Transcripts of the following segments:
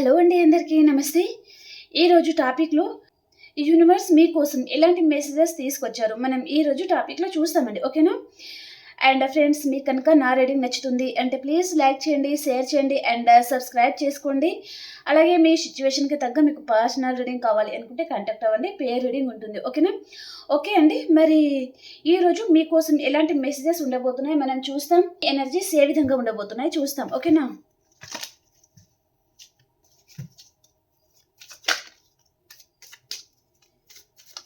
Hello అండి అందరికీ నమస్తే. ఈరోజు టాపిక్లో యూనివర్స్ మీకోసం ఎలాంటి మెసేజెస్ తీసుకొచ్చారు? మనం ఈరోజు టాపిక్లో చూస్తామండి ఓకేనా అండ్ ఫ్రెండ్స్ మీకు కనుక నా రీడింగ్ నచ్చుతుంది అంటే ప్లీజ్ లైక్ చేయండి షేర్ చేయండి అండ్ సబ్స్క్రైబ్ చేసుకోండి. అలాగే మీ సిచ్యువేషన్కి తగ్గ మీకు పర్సనల్ రీడింగ్ కావాలి అనుకుంటే కాంటాక్ట్ అవ్వండి పేర్ రీడింగ్ ఉంటుంది ఓకేనా ఓకే అండి మరి ఈరోజు మీకోసం ఎలాంటి మెసేజెస్ ఉండబోతున్నాయి? మనం చూస్తాం ఎనర్జీస్ ఏ విధంగా ఉండబోతున్నాయి చూస్తాం ఓకేనా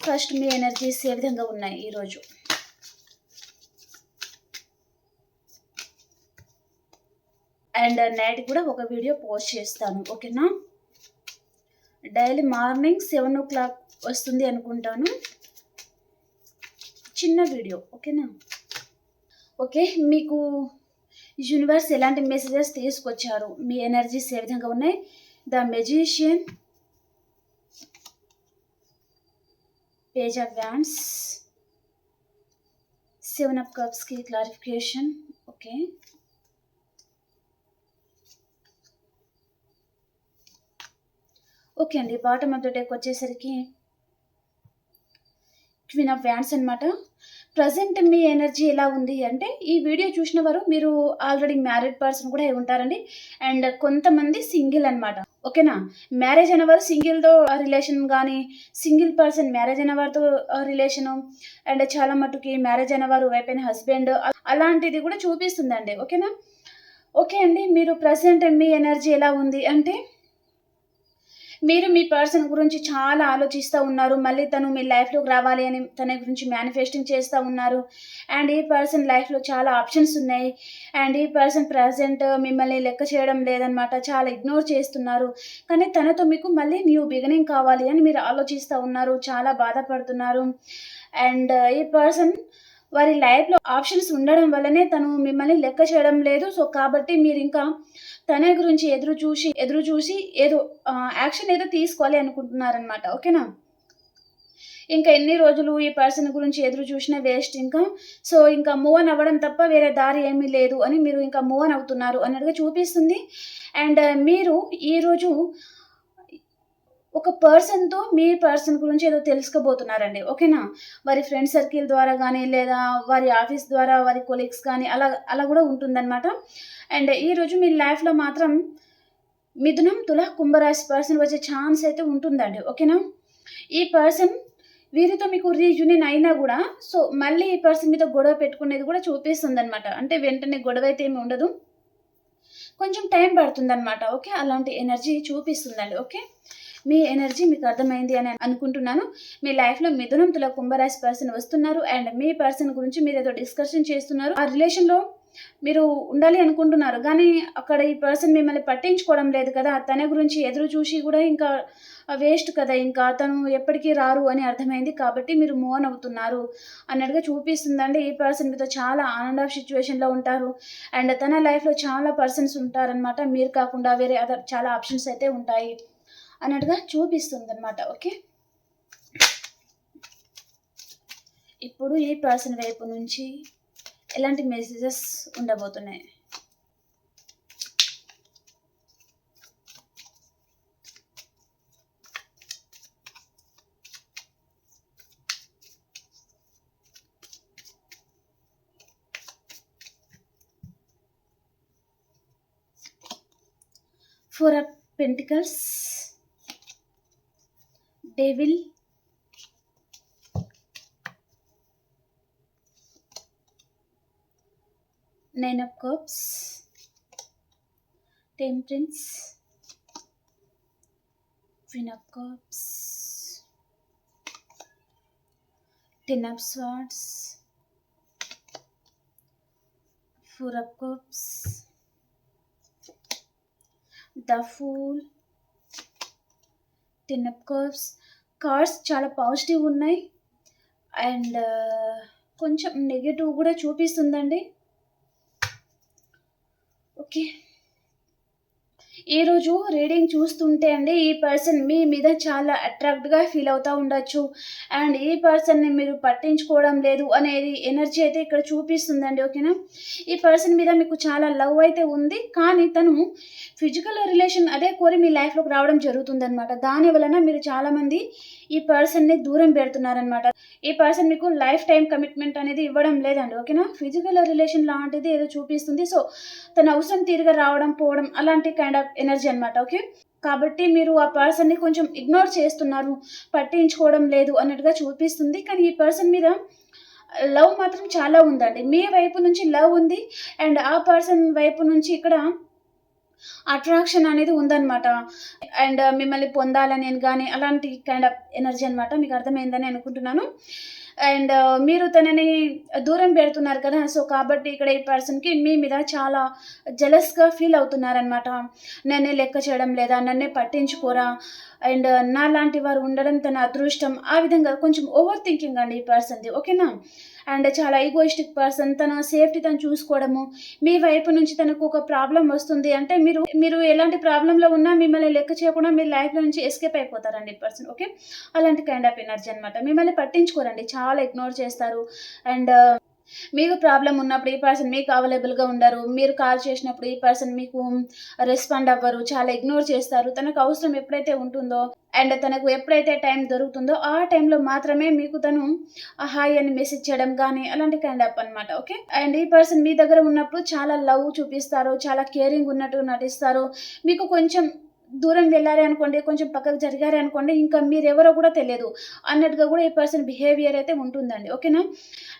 ఫస్ట్ మీ ఎనర్జీస్ ఏ విధంగా ఉన్నాయి ఈరోజు అండ్ నైట్ కూడా ఒక వీడియో పోస్ట్ చేస్తాను ఓకేనా? Daily morning seven o'clock వస్తుంది అనుకుంటాను. చిన్న వీడియో ఓకేనా? ఓకే మీకు యూనివర్స్ ఎలాంటి మెసేజెస్ తీసుకొచ్చారు? మీ ఎనర్జీస్ ఏ విధంగా ఉన్నాయి? The magician page of wands seven of కప్స్కి clarification okay okay అండి. బాటమ్ ఆఫ్ ద డేకి వచ్చేసరికి క్వీన్ ఆఫ్ వ్యాన్స్ అనమాట ప్రజెంట్ మీ ఎనర్జీ ఎలా ఉంది అంటే ఈ వీడియో చూసిన వారు మీరు ఆల్రెడీ మ్యారీడ్ పర్సన్ కూడా అయి ఉంటారండి. అండ్ కొంతమంది సింగిల్ అనమాట ఓకేనా? మ్యారేజ్ అయిన వారు సింగిల్తో రిలేషన్ కానీ సింగిల్ పర్సన్ మ్యారేజ్ అయిన వారితో రిలేషను అండ్ చాలా మట్టుకి మ్యారేజ్ అయిన వారు వైపు అయిన హస్బెండ్ అలాంటిది కూడా చూపిస్తుందండి. ఓకేనా? ఓకే అండి మీరు ప్రజెంట్ మీ ఎనర్జీ ఎలా ఉంది? అంటే మీరు మీ పర్సన్ గురించి చాలా ఆలోచిస్తూ ఉన్నారు. మళ్ళీ తను మీ లైఫ్లోకి రావాలి అని తన గురించి మేనిఫెస్టింగ్ చేస్తూ ఉన్నారు. అండ్ ఈ పర్సన్ లైఫ్లో చాలా ఆప్షన్స్ ఉన్నాయి. అండ్ ఈ పర్సన్ ప్రజెంట్ మిమ్మల్ని లెక్క చేయడం లేదనమాట చాలా ఇగ్నోర్ చేస్తున్నారు. కానీ తనతో మీకు మళ్ళీ న్యూ బిగినింగ్ కావాలి అని మీరు ఆలోచిస్తూ ఉన్నారు. చాలా బాధపడుతున్నారు. అండ్ ఈ పర్సన్ వారి లైఫ్లో ఆప్షన్స్ ఉండడం వల్లనే తను మిమ్మల్ని లెక్క చేయడం లేదు. సో కాబట్టి మీరు ఇంకా తన గురించి ఎదురు చూసి ఎదురు చూసి ఏదో యాక్షన్ ఏదో తీసుకోవాలి అనుకుంటున్నారనమాట ఓకేనా? ఇంకా ఎన్ని రోజులు ఈ పర్సన్ గురించి ఎదురు చూసినా వేస్ట్ ఇంకా. సో ఇంకా మూవ్ అన్ అవ్వడం తప్ప వేరే దారి ఏమీ లేదు అని మీరు ఇంకా మూవ్ అన్ అవుతున్నారు అన్నట్టుగా చూపిస్తుంది. అండ్ మీరు ఈరోజు ఒక పర్సన్తో మీ పర్సన్ గురించి ఏదో తెలుసుకోబోతున్నారండి. ఓకేనా వారి ఫ్రెండ్ సర్కిల్ ద్వారా కానీ లేదా వారి ఆఫీస్ ద్వారా వారి కొలీగ్స్ కానీ అలా అలా కూడా ఉంటుందన్నమాట. అండ్ ఈరోజు మీ లైఫ్లో మాత్రం మిథునం తుల కుంభరాశి పర్సన్ వచ్చే ఛాన్స్ అయితే ఉంటుందండి. ఓకేనా ఈ పర్సన్ వీరితో మీకు రీయూనియన్ అయినా కూడా సో మళ్ళీ ఈ పర్సన్ మీతో గొడవ పెట్టుకునేది కూడా చూపిస్తుంది అనమాట అంటే వెంటనే గొడవ అయితే ఏమి ఉండదు. కొంచెం టైం పడుతుందన్నమాట. ఓకే అలాంటి ఎనర్జీ చూపిస్తుందండి. ఓకే మీ ఎనర్జీ మీకు అర్థమైంది అని అనుకుంటున్నాను. మీ లైఫ్లో మిథునం తుల కుంభరాశి పర్సన్ వస్తున్నారు. అండ్ మీ పర్సన్ గురించి మీరు ఏదో డిస్కషన్ చేస్తున్నారు. ఆ రిలేషన్లో మీరు ఉండాలి అనుకుంటున్నారు. కానీ అక్కడ ఈ పర్సన్ మిమ్మల్ని పట్టించుకోవడం లేదు కదా. తన గురించి ఎదురు చూసి కూడా ఇంకా వేస్ట్ కదా. ఇంకా తను ఎప్పటికీ రారు అని అర్థమైంది కాబట్టి మీరు మోన్ అవుతున్నారు అన్నట్టుగా చూపిస్తుందండి. ఈ పర్సన్ మీతో చాలా ఆనంద ఆఫ్ సిచ్యువేషన్లో ఉంటారు. అండ్ తన లైఫ్లో చాలా పర్సన్స్ ఉంటారనమాట మీరు కాకుండా వేరే అదర్ చాలా ఆప్షన్స్ అయితే ఉంటాయి. అన్నట్టుగా చూపిస్తుంది అనమాట ఓకే? ఇప్పుడు ఈ పర్సన్ వైపు నుంచి ఎలాంటి మెసేజెస్ ఉండబోతున్నాయి? Four of pentacles they will nine of cups. Temperance queen of cups. Ten of swords. Four of cups. The fool. Ten of cups. Cards చాలా పాజిటివ్ ఉన్నాయి. అండ్ కొంచెం నెగిటివ్ కూడా చూపిస్తుందండి. ఓకే. ఈరోజు రీడింగ్ చూస్తుంటే అండి ఈ పర్సన్ మీ మీద చాలా అట్రాక్ట్గా ఫీల్ అవుతూ ఉండొచ్చు. అండ్ ఈ పర్సన్ని మీరు పట్టించుకోవడం లేదు అనేది ఎనర్జీ అయితే ఇక్కడ చూపిస్తుందండి ఓకేనా? ఈ పర్సన్ మీద మీకు చాలా లవ్ అయితే ఉంది కానీ తను ఫిజికల్ రిలేషన్ అదే కోరి మీ లైఫ్లోకి రావడం జరుగుతుందనమాట దాని వలన మీరు చాలామంది ఈ పర్సన్ని దూరం పెడుతున్నారనమాట ఈ పర్సన్ మీకు లైఫ్ టైం కమిట్మెంట్ అనేది ఇవ్వడం లేదండి ఓకేనా ఫిజికల్ రిలేషన్ లాంటిది ఏదో చూపిస్తుంది. సో తన అవసరం తీరుగా రావడం పోవడం అలాంటి కైండ్ ఆఫ్ ఎనర్జీ అనమాట ఓకే కాబట్టి మీరు ఆ పర్సన్ని కొంచెం ఇగ్నోర్ చేస్తున్నారు పట్టించుకోవడం లేదు అన్నట్టుగా చూపిస్తుంది. కానీ ఈ పర్సన్ మీద లవ్ మాత్రం చాలా ఉందండి. మీ వైపు నుంచి లవ్ ఉంది అండ్ ఆ పర్సన్ వైపు నుంచి ఇక్కడ అట్రాక్షన్ అనేది ఉందన్నమాట. అండ్ uh, మిమ్మల్ని పొందాలని కానీ అలాంటి కైండ్ ఆఫ్ ఎనర్జీ అనమాట మీకు అర్థమైందని అనుకుంటున్నాను. అండ్ uh, మీరు తనని దూరం పెడుతున్నారు కదా సో కాబట్టి ఇక్కడ ఈ పర్సన్కి మీ మీద చాలా జలస్గా ఫీల్ అవుతున్నారనమాట నన్నే లెక్క చేయడం లేదా నన్నే పట్టించుకోరా? అండ్ uh, నా లాంటి వారు ఉండడం తన అదృష్టం. ఆ విధంగా కొంచెం ఓవర్ థింకింగ్ అండి ఈ పర్సన్ది ఓకేనా అండ్ చాలా ఈగోయిస్టిక్ పర్సన్ తన సేఫ్టీ తను చూసుకోవడము. మీ వైపు నుంచి తనకు ఒక ప్రాబ్లం వస్తుంది అంటే మీరు మీరు ఎలాంటి ప్రాబ్లంలో ఉన్నా మిమ్మల్ని లెక్క చేయకుండా మీ లైఫ్లో నుంచి ఎస్కేప్ అయిపోతారండి పర్సన్ ఓకే అలాంటి కైండ్ ఆఫ్ ఎనర్జీ అనమాట మిమ్మల్ని పట్టించుకోరండి. చాలా ఇగ్నోర్ చేస్తారు. అండ్ మీకు ప్రాబ్లం ఉన్నప్పుడు ఈ పర్సన్ మీకు అవైలబుల్గా ఉండరు. మీరు కాల్ చేసినప్పుడు ఈ పర్సన్ మీకు రెస్పాండ్ అవ్వరు. చాలా ఇగ్నోర్ చేస్తారు. తనకు అవసరం ఎప్పుడైతే ఉంటుందో అండ్ తనకు ఎప్పుడైతే టైం దొరుకుతుందో ఆ టైంలో మాత్రమే మీకు తను హాయ్ అని మెసేజ్ చేయడం కానీ అలాంటి కైండ్ అప్ అనమాట ఓకే? అండ్ ఈ పర్సన్ మీ దగ్గర ఉన్నప్పుడు చాలా లవ్ చూపిస్తారు. చాలా కేరింగ్ ఉన్నట్టు నటిస్తారు. మీకు కొంచెం దూరం వెళ్ళారే అనుకోండి కొంచెం పక్కకు జరిగారే అనుకోండి ఇంకా మీరెవరో కూడా తెలియదు. అన్నట్టుగా కూడా ఈ పర్సన్ బిహేవియర్ అయితే ఉంటుందండి. ఓకేనా?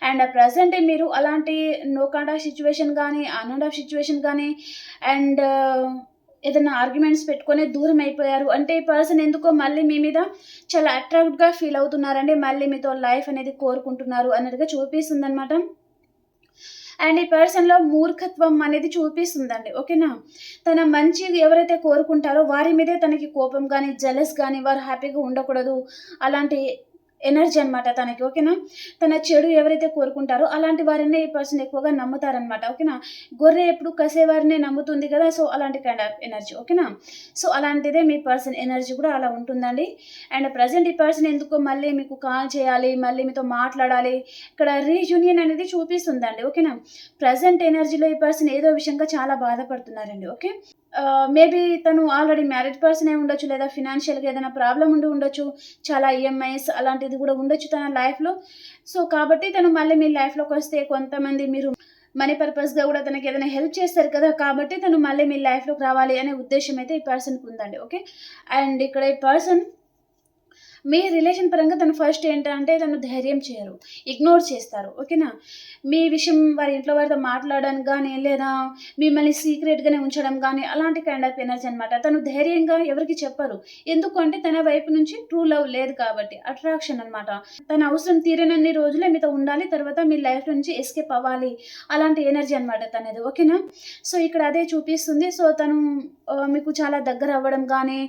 అండ్ ప్రజెంట్ మీరు అలాంటి నో కాండ్ ఆఫ్ సిచ్యువేషన్ కానీ ఆన్ అండ్ ఆఫ్ సిచ్యువేషన్ కానీ అండ్ ఏదైనా ఆర్గ్యుమెంట్స్ పెట్టుకొని దూరం అయిపోయారు అంటే ఈ పర్సన్ ఎందుకో మళ్ళీ మీ మీద చాలా అట్రాక్ట్గా ఫీల్ అవుతున్నారండి. మళ్ళీ మీతో లైఫ్ అనేది కోరుకుంటున్నారు అన్నట్టుగా చూపిస్తుంది అనమాట అండ్ ఈ పర్సన్లో మూర్ఖత్వం అనేది చూపిస్తుందండి ఓకేనా? తన మంచి ఎవరైతే కోరుకుంటారో వారి మీదే తనకి కోపం కానీ జలస్ కానీ వారు హ్యాపీగా ఉండకూడదు. అలాంటి ఎనర్జీ అనమాట తనకి ఓకేనా? తన చెడు ఎవరైతే కోరుకుంటారో అలాంటి వారినే ఈ పర్సన్ ఎక్కువగా నమ్ముతారనమాట ఓకేనా? గొర్రె ఎప్పుడు కసేవారినే నమ్ముతుంది కదా సో అలాంటి కైండ్ ఆఫ్ ఎనర్జీ ఓకేనా? సో అలాంటిదే మీ పర్సన్ ఎనర్జీ కూడా అలా ఉంటుందండి. అండ్ ప్రజెంట్ ఈ పర్సన్ ఎందుకో మళ్ళీ మీకు కాల్ చేయాలి మళ్ళీ మీతో మాట్లాడాలి ఇక్కడ రీయూనియన్ అనేది చూపిస్తుందండి ఓకేనా? ప్రజెంట్ ఎనర్జీలో ఈ పర్సన్ ఏదో విషయంగా చాలా బాధపడుతున్నారండి ఓకే? మేబీ తను ఆల్రెడీ మ్యారేజ్ పర్సన్ అయి ఉండొచ్చు లేదా ఫినాన్షియల్గా ఏదైనా ప్రాబ్లం ఉండి ఉండొచ్చు చాలా ఈఎంఐస్ అలాంటిది కూడా ఉండొచ్చు తన లైఫ్లో సో కాబట్టి తను మళ్ళీ మీ లైఫ్లోకి వస్తే కొంతమంది మీరు మనీ పర్పస్గా కూడా తనకి ఏదైనా హెల్ప్ చేస్తారు కదా కాబట్టి తను మళ్ళీ మీ లైఫ్లోకి రావాలి అనే ఉద్దేశం అయితే ఈ పర్సన్కి ఉందండి ఓకే అండ్ ఇక్కడ ఈ పర్సన్ మీ రిలేషన్ పరంగా తను ఫస్ట్ ఏంటంటే తను ధైర్యం చేయరు ఇగ్నోర్ చేస్తారు ఓకేనా మీ విషయం వారి ఇంట్లో వారితో మాట్లాడడానికి కానీ లేదా మిమ్మల్ని సీక్రెట్గానే ఉంచడం కానీ అలాంటి కైండ్ ఆఫ్ ఎనర్జీ అనమాట తను ధైర్యంగా ఎవరికి చెప్పరు. ఎందుకంటే తన వైపు నుంచి ట్రూ లవ్ లేదు కాబట్టి అట్రాక్షన్ అనమాట తన అవసరం తీరనన్ని రోజులే మీతో ఉండాలి తర్వాత మీ లైఫ్ నుంచి ఎస్కేప్ అవ్వాలి అలాంటి ఎనర్జీ అనమాట తనది ఓకేనా సో ఇక్కడ అదే చూపిస్తుంది. సో తను మీకు చాలా దగ్గర అవ్వడం కానీ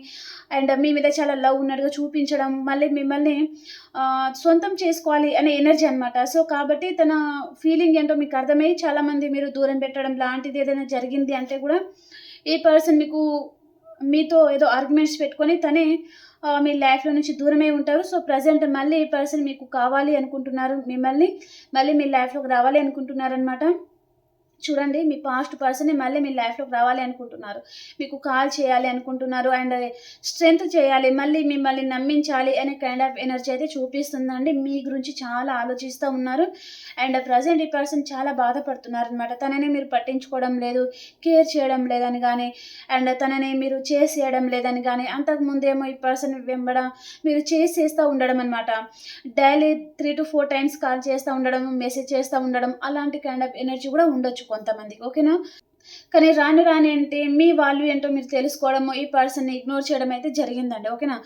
అండ్ మీ మీద చాలా లవ్ ఉన్నట్టుగా చూపించడం మళ్ళీ మిమ్మల్ని సొంతం చేసుకోవాలి అనే ఎనర్జీ అనమాట సో కాబట్టి తన ఫీలింగ్ ఏంటో మీకు అర్థమై చాలామంది మీరు దూరం పెట్టడం లాంటిది ఏదైనా జరిగింది అంటే కూడా ఈ పర్సన్ మీకు మీతో ఏదో ఆర్గ్యుమెంట్స్ పెట్టుకొని తనే మీ లైఫ్లో నుంచి దూరమే ఉంటారు. సో ప్రజెంట్ మళ్ళీ ఈ పర్సన్ మీకు కావాలి అనుకుంటున్నారు మిమ్మల్ని మళ్ళీ మీ లైఫ్లోకి రావాలి అనుకుంటున్నారనమాట చూడండి మీ పాస్ట్ పర్సన్ మళ్ళీ మీ లైఫ్లోకి రావాలి అనుకుంటున్నారు. మీకు కాల్ చేయాలి అనుకుంటున్నారు అండ్ స్ట్రెంగ్త్ చేయాలి మళ్ళీ మిమ్మల్ని నమ్మించాలి అనే కైండ్ ఆఫ్ ఎనర్జీ అయితే చూపిస్తుందండి. మీ గురించి చాలా ఆలోచిస్తూ ఉన్నారు అండ్ ప్రజెంట్ ఈ పర్సన్ చాలా బాధపడుతున్నారు అనమాట తనని మీరు పట్టించుకోవడం లేదు కేర్ చేయడం లేదని కానీ అండ్ తనని మీరు చేసేయడం లేదని కానీ అంతకుముందేమో ఈ పర్సన్ వెంబడ మీరు చేసేస్తూ ఉండడం అనమాట daily three to four times call చేస్తూ ఉండడం మెసేజ్ చేస్తూ ఉండడం అలాంటి కైండ్ ఆఫ్ ఎనర్జీ కూడా ఉండొచ్చు. కొంతమందికి ఓకేనా? కానీ రాను రాని అంటే మీ వాల్యూ ఏంటో మీరు తెలుసుకోవడము ఈ పర్సన్ని ఇగ్నోర్ చేయడం అయితే జరిగిందండి ఓకేనా?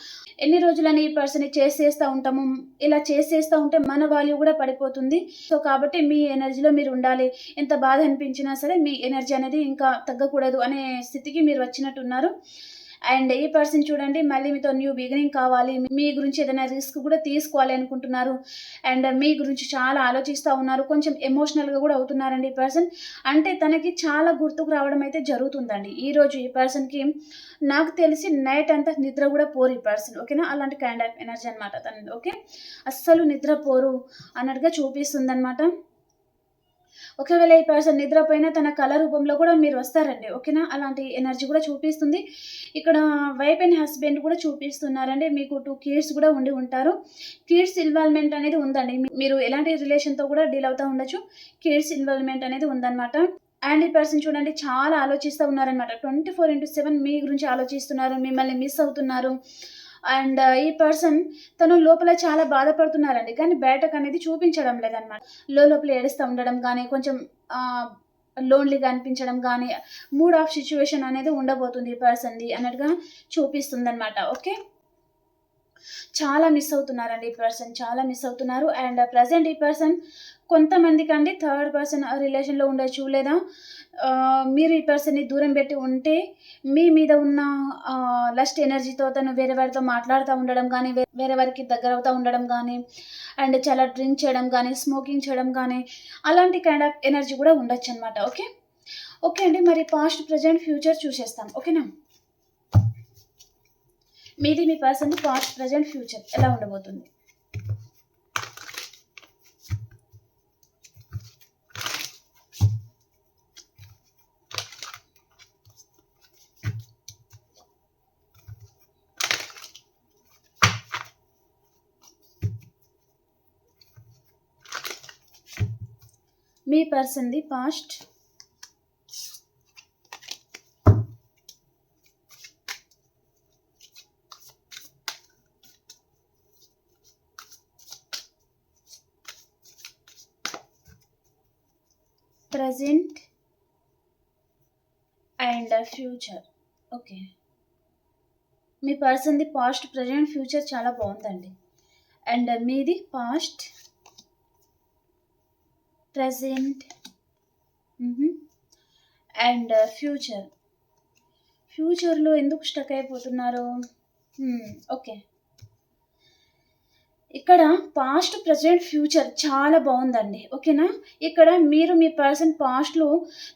ఎన్ని రోజులని ఈ పర్సన్ని చేసేస్తూ ఉంటాము ఇలా చేసేస్తూ ఉంటే మన వాల్యూ కూడా పడిపోతుంది. సో కాబట్టి మీ ఎనర్జీలో మీరు ఉండాలి. ఎంత బాధ అనిపించినా సరే మీ ఎనర్జీ అనేది ఇంకా తగ్గకూడదు అనే స్థితికి మీరు వచ్చినట్టున్నారు. అండ్ ఈ పర్సన్ చూడండి మళ్ళీ మీతో న్యూ బిగినింగ్ కావాలి మీ గురించి ఏదైనా రిస్క్ కూడా తీసుకోవాలి అనుకుంటున్నారు. అండ్ మీ గురించి చాలా ఆలోచిస్తూ ఉన్నారు కొంచెం ఎమోషనల్గా కూడా అవుతున్నారండి ఈ పర్సన్. అంటే తనకి చాలా గుర్తుకు రావడం అయితే జరుగుతుందండి. ఈరోజు ఈ పర్సన్కి నాకు తెలిసి నైట్ అంతా నిద్ర కూడా పోరు ఈ పర్సన్ ఓకేనా అలాంటి కైండ్ ఆఫ్ ఎనర్జీ అనమాట తనది ఓకే? అస్సలు నిద్ర పోరు అన్నట్టుగా చూపిస్తుంది అనమాట ఒకవేళ ఈ పర్సన్ నిద్రపోయినా తన కళ రూపంలో కూడా మీరు వస్తారండి ఓకేనా? అలాంటి ఎనర్జీ కూడా చూపిస్తుంది. ఇక్కడ వైఫ్ అండ్ హస్బెండ్ కూడా చూపిస్తున్నారండి మీకు టూ కిడ్స్ కూడా ఉండి ఉంటారు. కిడ్స్ ఇన్వాల్వ్మెంట్ అనేది ఉందండి. మీరు ఎలాంటి రిలేషన్తో కూడా డీల్ అవుతూ ఉండొచ్చు. కిడ్స్ ఇన్వాల్వ్మెంట్ అనేది ఉందన్నమాట. అండ్ ఈ పర్సన్ చూడండి చాలా ఆలోచిస్తూ ఉన్నారనమాట ట్వంటీ ఫోర్ ఇంటూ సెవెన్ మీ గురించి ఆలోచిస్తున్నారు మిమ్మల్ని మిస్ అవుతున్నారు. అండ్ ఈ పర్సన్ తను లోపల చాలా బాధపడుతున్నారండి. కానీ బయటకు అనేది చూపించడం లేదనమాట లోపల ఏడుస్తూ ఉండడం కానీ కొంచెం లోన్లీగా అనిపించడం కానీ మూడ్ ఆఫ్ సిచ్యువేషన్ అనేది ఉండబోతుంది ఈ పర్సన్ది అన్నట్టుగా చూపిస్తుందనమాట ఓకే? చాలా మిస్ అవుతున్నారండి ఈ పర్సన్. చాలా మిస్ అవుతున్నారు. అండ్ ప్రజెంట్ ఈ పర్సన్ కొంతమందికి అండి థర్డ్ పర్సన్ రిలేషన్లో ఉండొచ్చు లేదా మీరు ఈ పర్సన్ని దూరం పెట్టి ఉంటే మీ మీద ఉన్న లస్ట్ ఎనర్జీతో తను వేరే వారితో మాట్లాడుతూ ఉండడం కానీ వేరే వారికి దగ్గర అవుతూ ఉండడం కానీ అండ్ చాలా డ్రింక్ చేయడం కానీ స్మోకింగ్ చేయడం కానీ అలాంటి కైండ్ ఆఫ్ ఎనర్జీ కూడా ఉండొచ్చు అనమాట ఓకే? ఓకే అండి. మరి పాస్ట్ ప్రజెంట్ ఫ్యూచర్ చూసేస్తాం. ఓకేనా? మీది మీ పర్సన్ పాస్ట్ ప్రజెంట్ ఫ్యూచర్ ఎలా ఉండబోతుంది? మీ person the past. Present and future. Okay. మీ పర్సన్ది పాస్ట్ ప్రజెంట్ ఫ్యూచర్ చాలా బాగుందండి. అండ్ మీది past? Present. And uh, future. ఫ్యూచర్లో ఎందుకు స్టక్ అయిపోతున్నారు? ఓకే. ఇక్కడ పాస్ట్ ప్రజెంట్ ఫ్యూచర్ చాలా బాగుందండి. ఓకేనా? ఇక్కడ మీరు మీ పర్సన్ పాస్ట్లో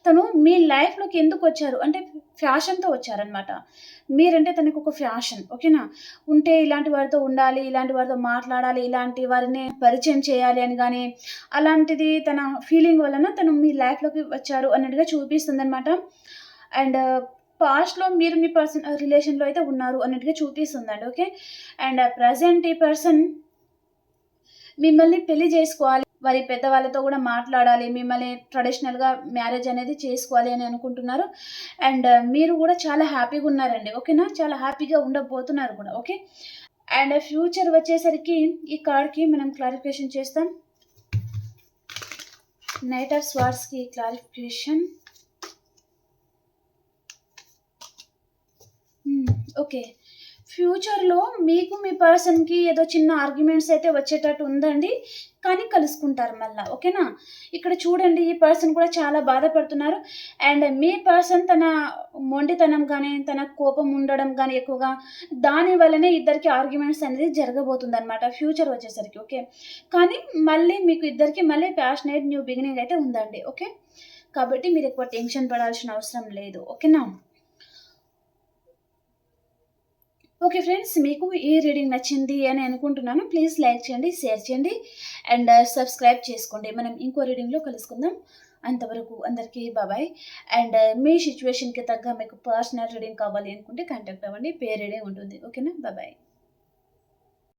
తను మీ లైఫ్లోకి ఎందుకు వచ్చారు? అంటే ఫ్యాషన్తో వచ్చారనమాట మీరంటే తనకు ఒక ఫ్యాషన్ ఓకేనా? ఉంటే ఇలాంటి వారితో ఉండాలి ఇలాంటి వారితో మాట్లాడాలి ఇలాంటి వారిని పరిచయం చేయాలి అని కానీ అలాంటిది తన ఫీలింగ్ వలన తను మీ లైఫ్లోకి వచ్చారు అన్నట్టుగా చూపిస్తుంది అనమాట అండ్ పాస్ట్లో మీరు మీ పర్సన్ రిలేషన్లో అయితే ఉన్నారు అన్నట్టుగా చూపిస్తుందండి ఓకే? అండ్ ప్రజెంట్ ఈ పర్సన్ మిమ్మల్ని పెళ్ళి చేసుకోవాలి. వారి పెద్దవాళ్ళతో కూడా మాట్లాడాలి. మిమ్మల్ని ట్రెడిషనల్గా మ్యారేజ్ అనేది చేసుకోవాలి అని అనుకుంటున్నారు. అండ్ uh, మీరు కూడా చాలా హ్యాపీగా ఉన్నారండి. ఓకేనా? చాలా హ్యాపీగా ఉండబోతున్నారు కూడా. ఓకే? అండ్ uh, ఫ్యూచర్ వచ్చేసరికి ఈ కార్డ్కి మనం క్లారిఫికేషన్ చేస్తాం. నైట్ ఆఫ్ స్వార్డ్స్కి క్లారిఫికేషన్ ఓకే ఫ్యూచర్లో మీకు మీ పర్సన్కి ఏదో చిన్న ఆర్గ్యుమెంట్స్ అయితే వచ్చేటట్టు ఉందండి. కానీ కలుసుకుంటారు మళ్ళీ ఓకేనా? ఇక్కడ చూడండి ఈ పర్సన్ కూడా చాలా బాధపడుతున్నారు. అండ్ మీ పర్సన్ తన మొండితనం కానీ తన కోపం ఉండడం కానీ ఎక్కువగా దాని వల్లనే ఇద్దరికి ఆర్గ్యుమెంట్స్ అనేది జరగబోతుంది అనమాట ఫ్యూచర్ వచ్చేసరికి ఓకే? కానీ మళ్ళీ మీకు ఇద్దరికి మళ్ళీ ప్యాషనేట్ న్యూ బిగినింగ్ అయితే ఉందండి ఓకే? కాబట్టి మీరు ఎక్కువ టెన్షన్ పడాల్సిన అవసరం లేదు ఓకేనా? ఓకే ఫ్రెండ్స్ మీకు ఈ రీడింగ్ నచ్చింది అని అనుకుంటున్నాను. ప్లీజ్ లైక్ చేయండి షేర్ చేయండి అండ్ సబ్స్క్రైబ్ చేసుకోండి. మనం ఇంకో రీడింగ్లో కలుసుకుందాం. అంతవరకు అందరికీ బాబాయ్ అండ్ మీ సిచ్యువేషన్కి తగ్గ మీకు పర్సనల్ రీడింగ్ కావాలి అనుకుంటే కాంటాక్ట్ అవ్వండి. పే రీడింగ్ ఉంటుంది. ఓకేనా? బాబాయ్